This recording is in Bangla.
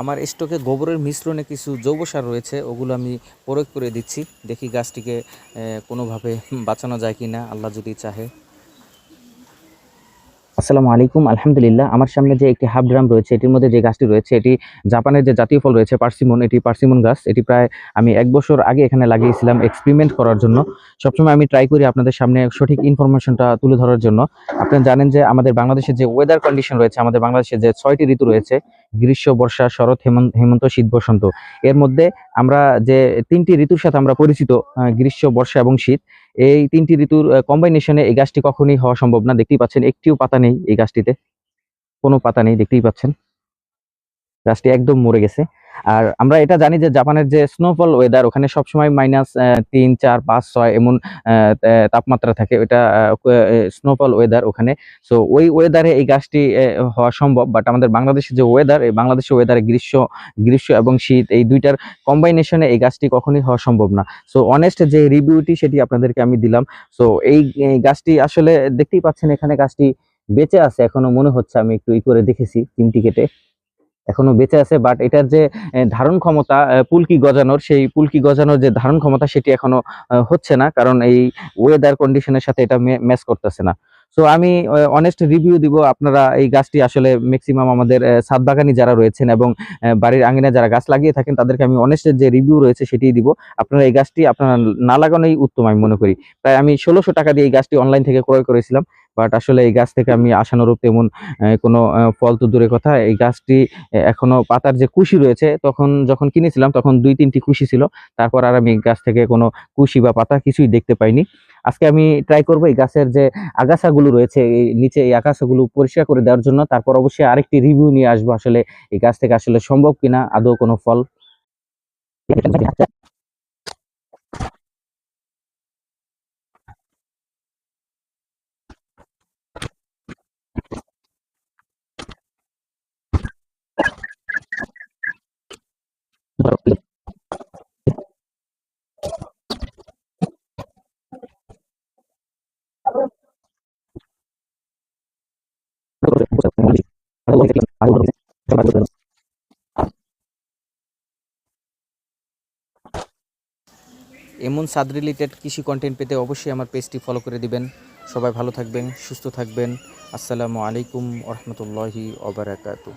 আমার স্টকে গোবরের মিশ্রণে কিছু জৈব সার রয়েছে, ওগুলো আমি প্রয়োগ করে দিচ্ছি। দেখি গাছটিকে কোনোভাবে বাঁচানো যায় কি না আল্লাহ যদি চাহে। আসসালামু আলাইকুম, আলহামদুলিল্লাহ। আমার সামনে যে একটি হাফ ড্রাম রয়েছে, এটির মধ্যে যে গাছটি রয়েছে, এটি জাপানের যে জাতীয় ফল রয়েছে, পার্সিমন, এটি পার্সিমন গাছ। এটি প্রায় আমি এক বছর আগে এখানে লাগিয়েছিলাম এক্সপেরিমেন্ট করার জন্য। সবসময় আমি ট্রাই করি আপনাদের সামনে সঠিক ইনফরমেশনটা তুলে ধরার জন্য। আপনারা জানেন যে আমাদের বাংলাদেশের যে ওয়েদার কন্ডিশন রয়েছে, আমাদের বাংলাদেশে যে ছয়টি ঋতু রয়েছে গ্রীষ্ম, বর্ষা, শরৎ হেমন্ত হেমন্ত, শীত, বসন্ত। এর মধ্যে আমরা যে তিনটি ঋতুর সাথে আমরা পরিচিত গ্রীষ্ম, বর্ষা এবং শীত, এই তিনটি ঋতুর কম্বাইনেশনে এই গাছটি কখনোই হওয়া সম্ভব না। দেখতেই পাচ্ছেন, একটিও পাতা নেই এই গাছটিতে। কোনো পাতা নেই, দেখতেই পাচ্ছেন। গাছটি একদম মরে গেছে। আর আমরা এটা জানি যে জাপানের যে স্নোফল ওয়েদার ওখানে সবসময় মাইনাস তিন, চার, পাঁচ, ছয় এমন তাপমাত্রা থাকে। ওটা স্নোফল ওয়েদার ওখানে। সো ওই ওয়েদারে এই গাছটি হওয়া সম্ভব। বাট আমাদের বাংলাদেশের যে ওয়েদার এই বাংলাদেশের ওয়েদারে গ্রীষ্ম গ্রীষ্ম এবং শীত, এই দুইটার কম্বাইনেশনে এই গাছটি কখনোই হওয়া সম্ভব না। সো অনেস্ট যে রিভিউটি সেটি আপনাদেরকে আমি দিলাম। সো এই এই গাছটি আসলে দেখতেই পাচ্ছেন, এখানে গাছটি বেঁচে আছে, এখনও মনে হচ্ছে, আমি একটু ই করে দেখেছি চিমটি কেটে। এখনও বেঁচে আছে বাট এটার যে ধারণ ক্ষমতা পুলকি গজানোর, সেই পুলকি গজানোর যে ধারণ ক্ষমতা সেটি এখনও হচ্ছে না, কারণ এই ওয়েদার কন্ডিশনের সাথে এটা ম্যাচ করতেছে না। সো আমি অনেস্ট রিভিউ দিব, আপনারা এই গাছটি আসলে ম্যাক্সিমাম আমাদের ছাদ বাগানি যারা রয়েছেন এবং বাড়ির আঙিনে যারা গাছ লাগিয়ে থাকেন, তাদেরকে আমি অনেস্ট যে রিভিউ রয়েছে সেটিই দিব। আপনারা এই গাছটি আপনারা না লাগানোই উত্তম আমি মনে করি। প্রায় আমি ষোলোশো টাকা দিয়ে এই গাছটি অনলাইন থেকে ক্রয় করেছিলাম। বাট আসলে এই গাছ থেকে আমি আশানুরূপ তেমন কোনো ফল তো দূরের কথা। এই গাছটি আহ, এখনও পাতার যে কুশি রয়েছে তখন যখন কিনেছিলাম তখন দুই তিনটি কুশি ছিল। তারপর আর আমি গাছ থেকে কোনো কুশি বা পাতা কিছুই দেখতে পাইনি। আজকে আমি ট্রাই করব এই গাছের যে আগাছাগুলো রয়েছে এই নিচে এই আগাছাগুলো পরিষ্কার করে দেওয়ার জন্য। তারপর অবশ্যই আরেকটি রিভিউ নিয়ে আসব আসলে এই গাছ থেকে আসলে সম্ভব কিনা আদৌ কোনো ফল। এমন সাদ রিলেটেড কৃষি কন্টেন্ট পেতে অবশ্যই আমার পেজটি ফলো করে দিবেন। সবাই ভালো থাকবেন, সুস্থ থাকবেন। আসসালামু আলাইকুম রহমতুল্লাহি ওবরাকাতু